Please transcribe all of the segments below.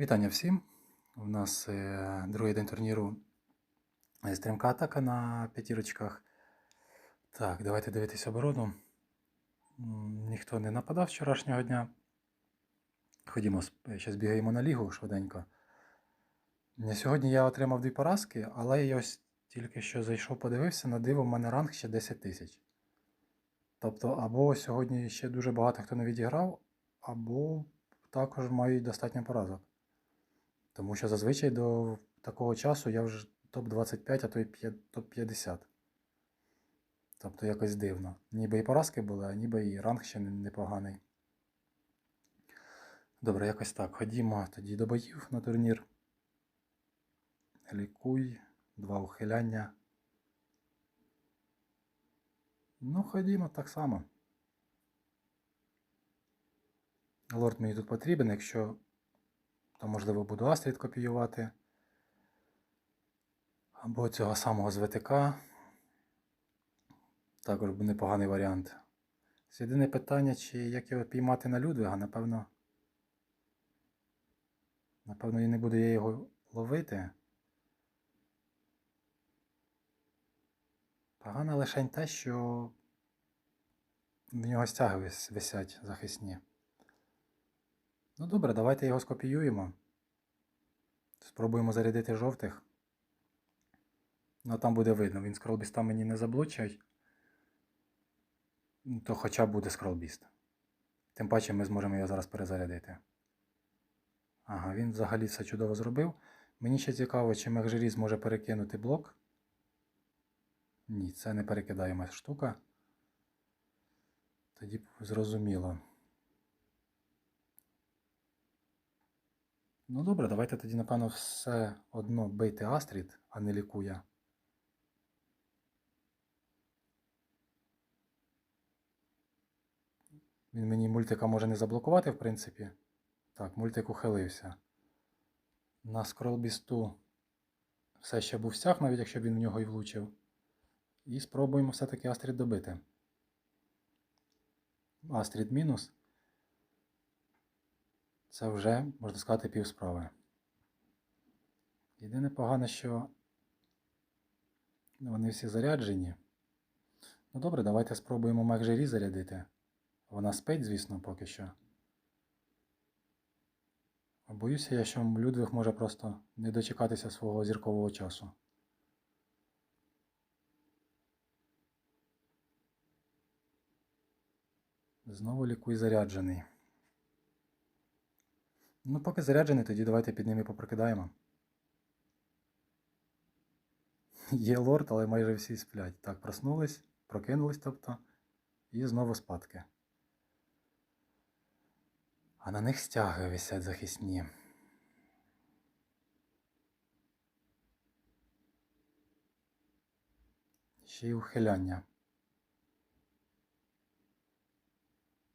Вітання всім. У нас е, другий день турніру е, стрімка атака на п'ятірочках. Так, давайте дивитися оборону. Ніхто не нападав вчорашнього дня. Ходімо, зараз бігаємо на лігу швиденько. Е, Сьогодні я отримав дві поразки, але я ось тільки що зайшов, подивився, на диво в мене ранг ще 10 тисяч. Тобто, або сьогодні ще дуже багато хто не відіграв, або також мають достатньо поразок. Тому що зазвичай до такого часу я вже топ-25, а то й топ-50. Тобто якось дивно. Ніби і поразки були, а ніби і ранг ще непоганий. Добре, якось так. Ходімо тоді до боїв на турнір. Лікуй, два ухиляння. Ну, ходімо так само. Лорд мені тут потрібен, якщо то можливо буду Астрід копіювати. Або цього самого з ВТК. Також був непоганий варіант. Єдине питання, чи як його піймати на Людвига, напевно. Напевно, і не буду я його ловити. Погано лише те, що в нього стяги висять захисні. Ну добре, давайте його скопіюємо. Спробуємо зарядити жовтих. Ну там буде видно, він скролбіста мені не заблочить. Ну, То хоча б буде скролбіст. Тим паче ми зможемо його зараз перезарядити. Ага, він взагалі все чудово зробив. Мені ще цікаво, чи Мехжирі зможе перекинути блок. Ні, це не перекидаєма штука. Тоді зрозуміло. Ну добре, давайте тоді, напевно, все одно бийте Астрід, а не лікує. Він мені мультика може не заблокувати, в принципі. Так, мультик ухилився. На скролбісту все ще був стяг, навіть якщо б він в нього і влучив. І спробуємо все-таки Астрід добити. Астрід мінус. Це вже, можна сказати, пів справи. Єдине погане, що вони всі заряджені. Ну добре, давайте спробуємо Мегжері зарядити. Вона спить, звісно, поки що. Боюся я, що Людвиг може просто не дочекатися свого зіркового часу. Знову лікуй заряджений. Ну, поки заряджений, тоді давайте під ними попрокидаємо. Є лорд, але майже всі сплять. Так, проснулись, прокинулись, тобто, і знову спадки. А на них стяги висять захисні. Ще й ухиляння.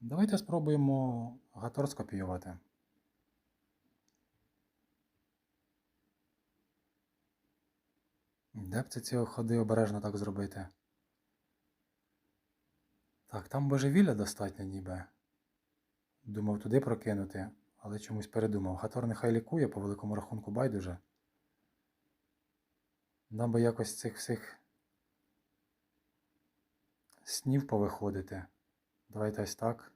Давайте спробуємо Гатор скопіювати. Де б це ці ходи обережно так зробити? Так, там божевілля достатньо ніби. Думав туди прокинути, але чомусь передумав. Гатор нехай лікує по великому рахунку байдуже. Нам би якось цих всіх снів повиходити. Давайте ось так.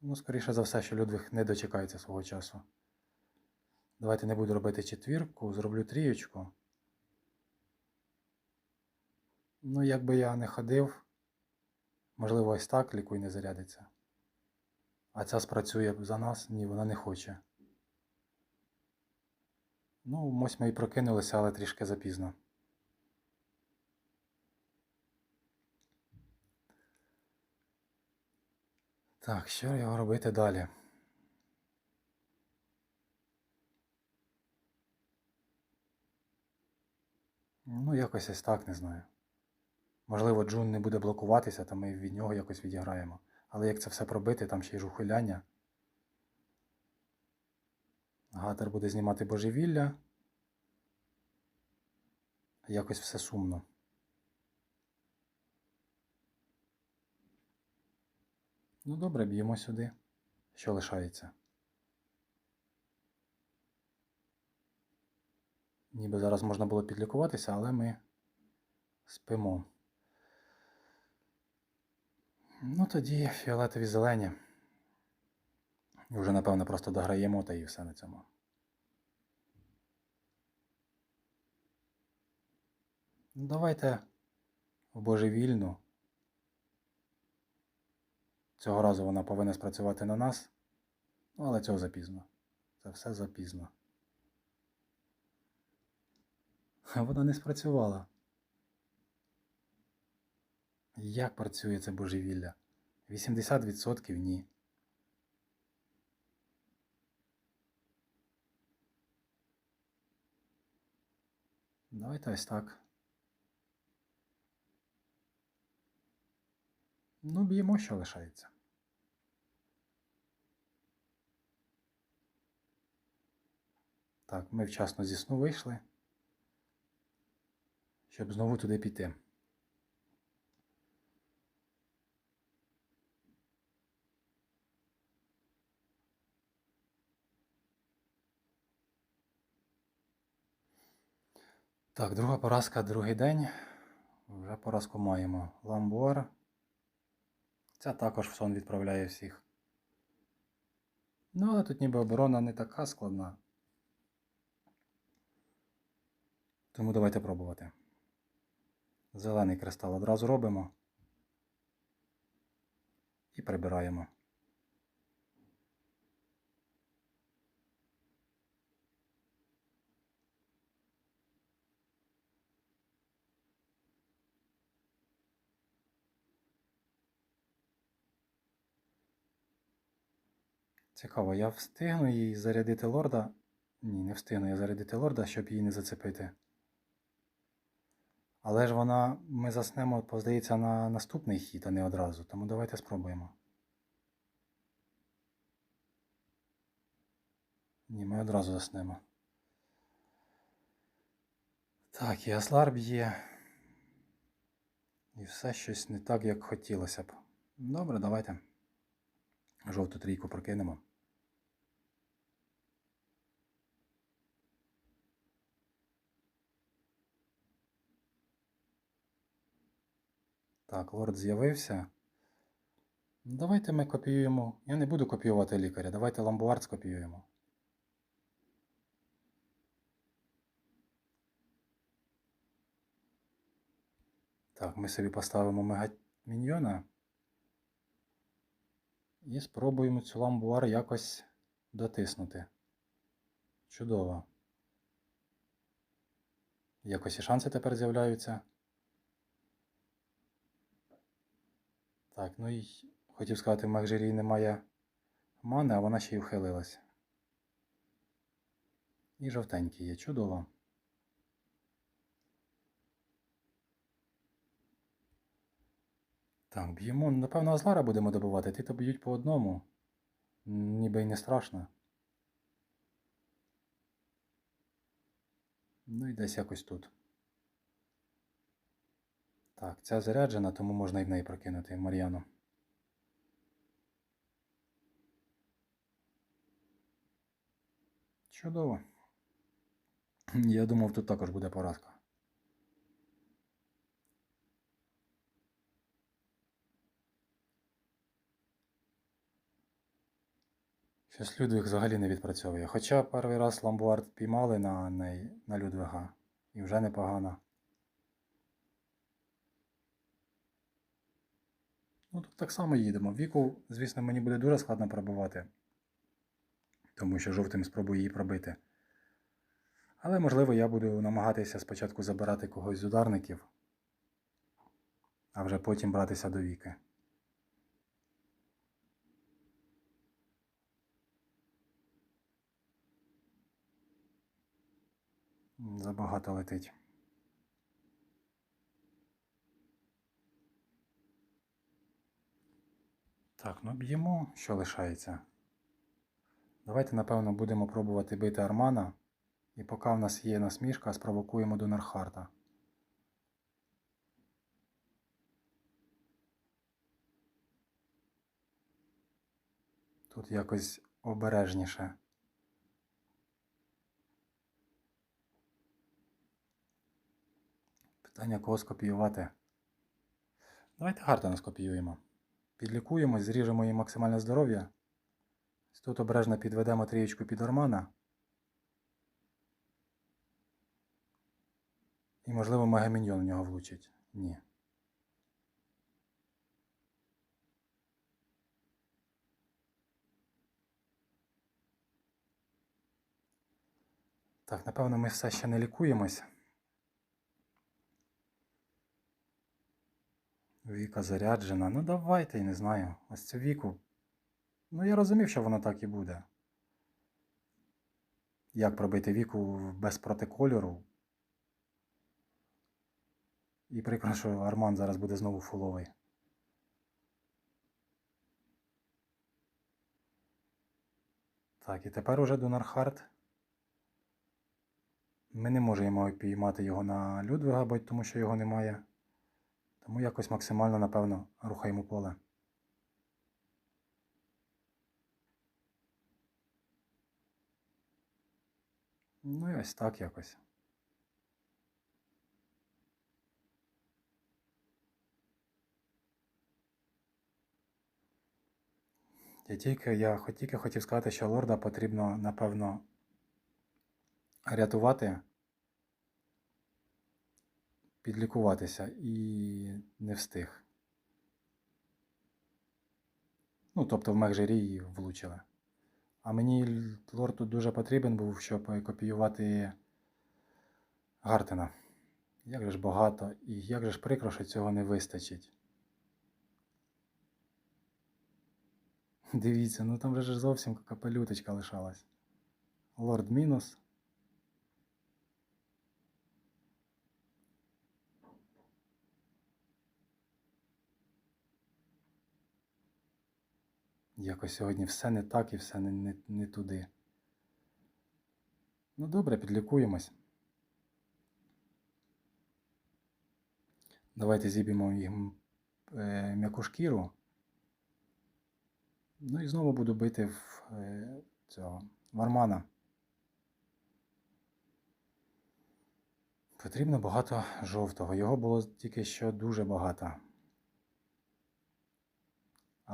Ну, скоріше за все, що Людвиг не дочекається свого часу. Давайте не буду робити четвірку, зроблю трієчку. Ну, якби я не ходив, можливо, ось так лікуй не зарядиться. А ця спрацює за нас, ні, вона не хоче. Ну, ось ми і прокинулися, але трішки запізно. Так, що його робити далі? Ну, якось ось так, не знаю. Можливо, Джун не буде блокуватися, то ми від нього якось відіграємо. Але як це все пробити, там ще й жухиляння. Гатер буде знімати божевілля. Якось все сумно. Ну добре, б'ємо сюди. Що лишається? Ніби зараз можна було підлікуватися, але ми спимо. Ну тоді фіолетові зелені. І Вже, напевно, просто дограємо та і все на цьому. Ну, давайте в божевільну. Цього разу вона повинна спрацювати на нас. Але цього запізно. Це все запізно. А Вона не спрацювала. Як працює це божевілля? 80% ні. Давайте ось так. Ну, б'ємо, що лишається. Так, ми вчасно зі сну вийшли, щоб знову туди піти. Так, друга поразка, другий день. Вже поразку маємо. Ламбуар. Ця також в сон відправляє всіх. Ну, але тут ніби оборона не така складна. Тому давайте пробувати. Зелений кристал одразу робимо. І прибираємо. Цікаво, я встигну їй зарядити лорда. Ні, не встигну я зарядити лорда, щоб її не зацепити. Але ж вона, ми заснемо, здається, на наступний хід, а не одразу. Тому давайте спробуємо. Ні, ми одразу заснемо. Так, і Аслар б'є. І все щось не так, як хотілося б. Добре, давайте. Жовту трійку прокинемо. Так, лорд з'явився. Ну, Давайте ми копіюємо. Я не буду копіювати лікаря. Давайте ламбуард скопіюємо. Так, ми собі поставимо мега міньйона. І спробуємо цю ламбуар якось дотиснути. Чудово. Якось і шанси тепер з'являються. Так, ну і хотів сказати, в Макжирі немає мани, а вона ще й ухилилась. І жовтенький є, чудово. Так, б'ємо. Напевно, Азлара будемо добивати. Ті то б'ють по одному. Ніби й не страшно. Ну і десь якось тут. Так, ця заряджена, тому можна і в неї прокинути Мар'яну. Чудово. Я думав, тут також буде поразка. Щось Людвиг взагалі не відпрацьовує. Хоча перший раз Ламбуард піймали на неї, на Людвига. І вже непогано. Ну тут так само їдемо. Віку, звісно, мені буде дуже складно пробувати. Тому що жовтим спробую її пробити. Але можливо я буду намагатися спочатку забирати когось з ударників, а вже потім братися до віки. Забагато летить. Так, ну б'ємо, що лишається. Давайте, напевно, будемо пробувати бити Армана. І поки в нас є насмішка, спровокуємо Донерхарта. Тут якось обережніше. Питання кого скопіювати. Давайте Гартена скопіюємо. Підлікуємось, зріжемо їй максимальне здоров'я. Тут обережно підведемо трієчку під Ормана. І, можливо, Мегаміньйон в нього влучить. Ні. Так, напевно, ми все ще не лікуємось. Віка заряджена. Ну давайте, я не знаю. Ось цю віку. Ну, я розумів, що воно так і буде. Як пробити віку без протикольору. І прикро, що Арман зараз буде знову фуловий. Так, і тепер уже Дунархард. Ми не можемо піймати його на Людвига, бо тому що його немає. Тому якось максимально, напевно, рухаємо поле. Ну і ось так якось. Я тільки, я тільки хотів сказати, що лорда потрібно, напевно, рятувати, підлікуватися і не встиг. Ну, тобто в Мехжері її влучили. А мені лорд тут дуже потрібен був, щоб копіювати Гартена. Як же ж багато, і як же ж прикро, що цього не вистачить. Дивіться, ну там вже ж зовсім капелюточка лишалась. Лорд мінус. Якось сьогодні все не так і все не, не, не туди. Ну добре, підлікуємось. Давайте зіб'ємо їм е, м'яку шкіру. Ну і знову буду бити в е, цього Вармана. Потрібно багато жовтого. Його було тільки що дуже багато.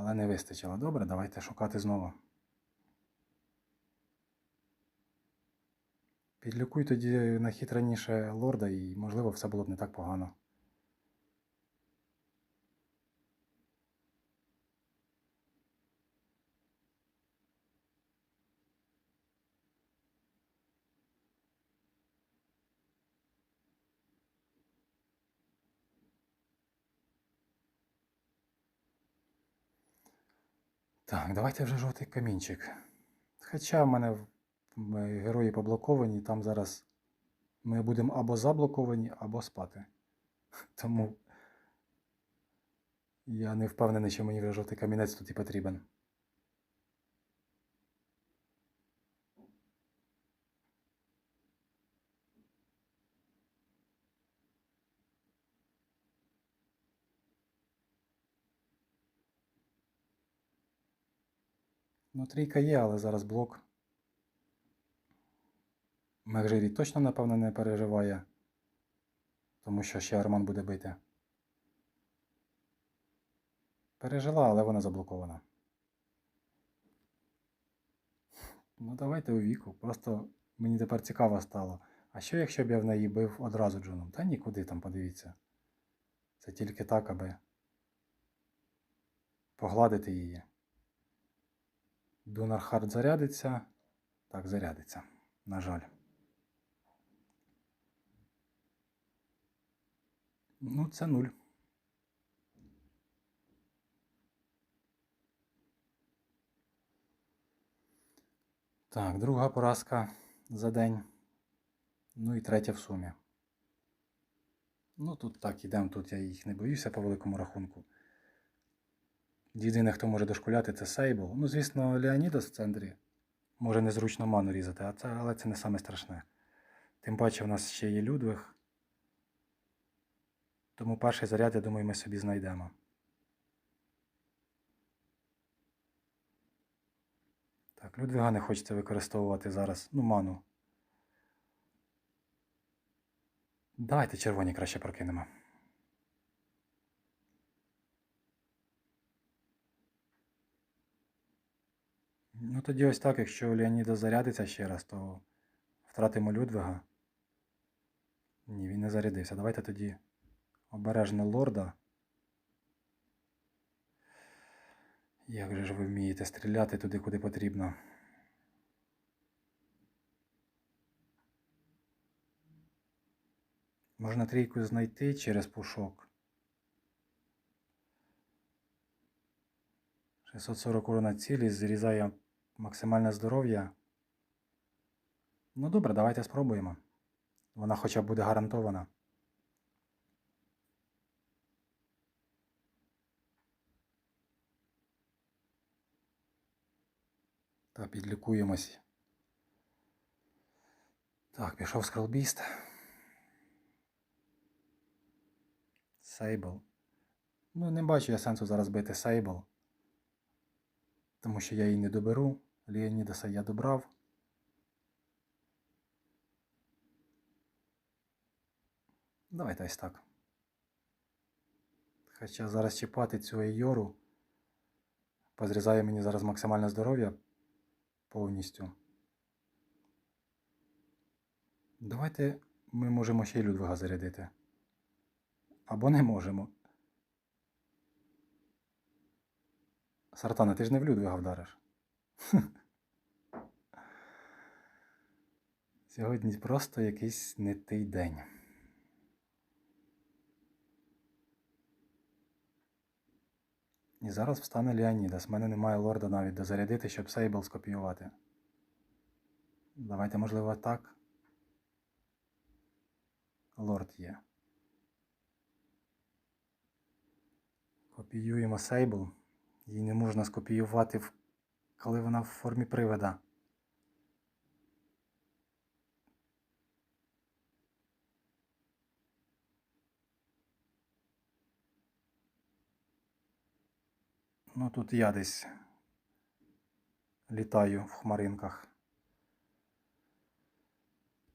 Але не вистачило. Добре, давайте шукати знову. Підлікуй тоді на хід раніше лорда, і, можливо, все було б не так погано. Так, давайте вже жовтий камінчик. Хоча в мене герої поблоковані, там зараз ми будемо або заблоковані, або спати. Тому я не впевнений, що мені вже жовтий камінець тут і потрібен. Ну, трійка є, але зараз блок. Мегжирі точно, напевно, не переживає, тому що ще Арман буде бити. Пережила, але вона заблокована. Ну, давайте у віку. Просто мені тепер цікаво стало. А що якщо б я в неї бив одразу джуном? Та нікуди там, подивіться. Це тільки так, аби погладити її. Дунархард зарядиться. Так, зарядиться. На жаль. Ну, це нуль. Так, друга поразка за день. Ну і третя в сумі. Ну, тут так, ідемо, тут я їх не боюся по великому рахунку. Єдине, хто може дошкуляти, це Сейбл. Ну, звісно, Леонідас в центрі. Може незручно ману різати, а це, але це не саме страшне. Тим паче, в нас ще є Людвиг. Тому перший заряд, я думаю, ми собі знайдемо. Так, Людвига не хочеться використовувати зараз. Ну, ману. Давайте червоні краще прокинемо. Ну, тоді ось так, якщо Леоніда зарядиться ще раз, то втратимо Людвига. Ні, він не зарядився. Давайте тоді обережно лорда. Як же ж ви вмієте стріляти туди, куди потрібно? Можна трійку знайти через пушок. 640 урона цілі, зрізає максимальне здоров'я. Ну добре, давайте спробуємо. Вона хоча б буде гарантована. Та підлікуємось. Так, пішов скролбіст. Сейбл. Ну, не бачу я сенсу зараз бити Сейбл. Тому що я її не доберу. Леонідаса я добрав. Давайте ось так. Хоча зараз чіпати цю Ейору позрізає мені зараз максимальне здоров'я повністю. Давайте ми можемо ще й Людвига зарядити. Або не можемо. Сартана, ти ж не в Людвига вдариш. Сьогодні просто якийсь не той день. І зараз встане Леонідас. У мене немає лорда навіть дозарядити, щоб Сейбл скопіювати. Давайте, можливо, так. Лорд є. Копіюємо Сейбл. Її не можна скопіювати, коли вона в формі привида. Ну тут я десь літаю в хмаринках.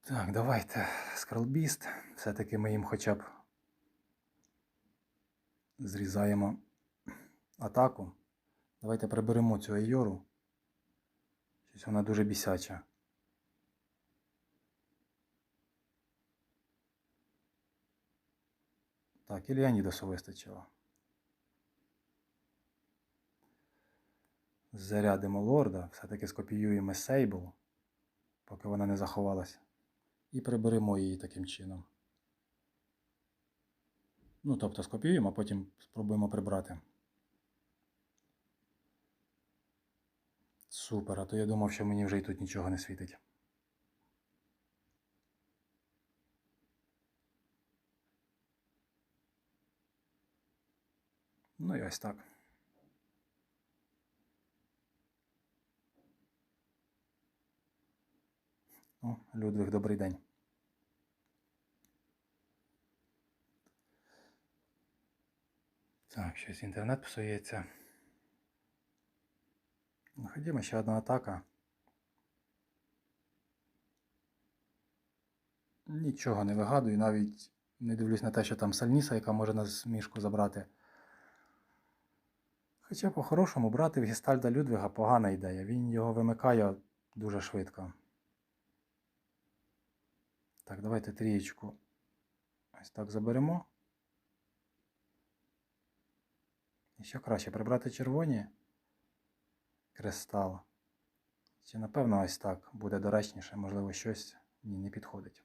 Так, давайте. Скролбіст. Все-таки ми їм хоча б зрізаємо атаку. Давайте приберемо цю Айору. Щось вона дуже бісяча. Так, і Леонідасу вистачило. Зарядимо лорда, все-таки скопіюємо Сейбл, поки вона не заховалась. І приберемо її таким чином. Ну, тобто скопіюємо, а потім спробуємо прибрати. Супер, а то я думав, що мені вже і тут нічого не світить. Ну і ось так. О, Людвиг, добрий день. Так, щось інтернет псується. Ходімо, ще одна атака. Нічого не вигадую, навіть не дивлюсь на те, що там Сальніса, яка може нас мішку забрати. Хоча по-хорошому брати в Гістальда Людвига погана ідея. Він його вимикає дуже швидко. Так, давайте трієчку. Ось так заберемо. І що краще прибрати червоні кристал. Чи напевно ось так буде доречніше, можливо, щось ні, не підходить.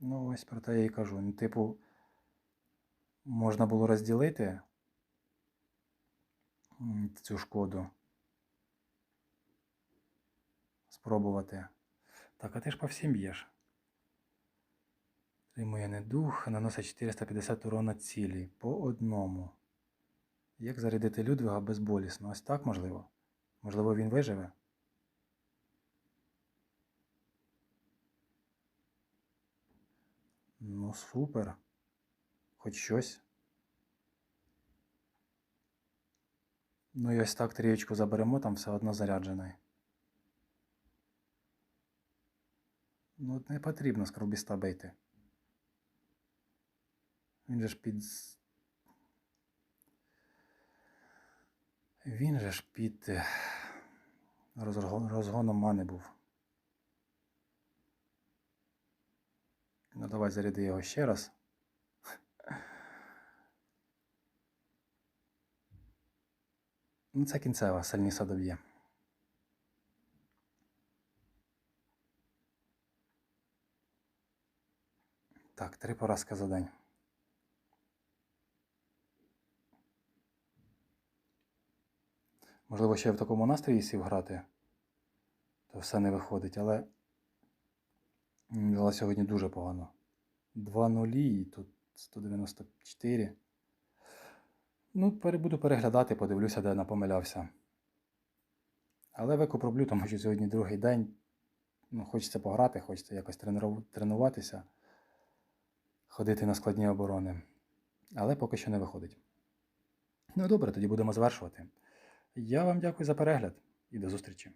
Ну, ось про те я і кажу. Ну, типу, можна було розділити цю шкоду. Спробувати. Так, а ти ж по всім б'єш. Тримує недух, наносить 450 урона цілі по одному. Як зарядити Людвига безболісно? Ось так можливо? Можливо, він виживе? Ну, супер. Хоч щось. Ну і ось так трієчку заберемо, там все одно заряджений. Ну, не потрібно з кровбіста бити. Він же ж під. Він же ж під е, розгоном мани був. Ну, давай заряди його ще раз. Ну, це кінцева, сильніса доб'є. Так, три поразки за день. Можливо, ще в такому настрої сів грати, то все не виходить, але вела сьогодні дуже погано. 2-0 і тут 194. Ну, буду переглядати, подивлюся, де напомилявся. Але викуп роблю, тому що сьогодні другий день. Ну, хочеться пограти, хочеться якось тренуватися, ходити на складні оборони. Але поки що не виходить. Ну добре, тоді будемо завершувати. Я вам дякую за перегляд і до зустрічі.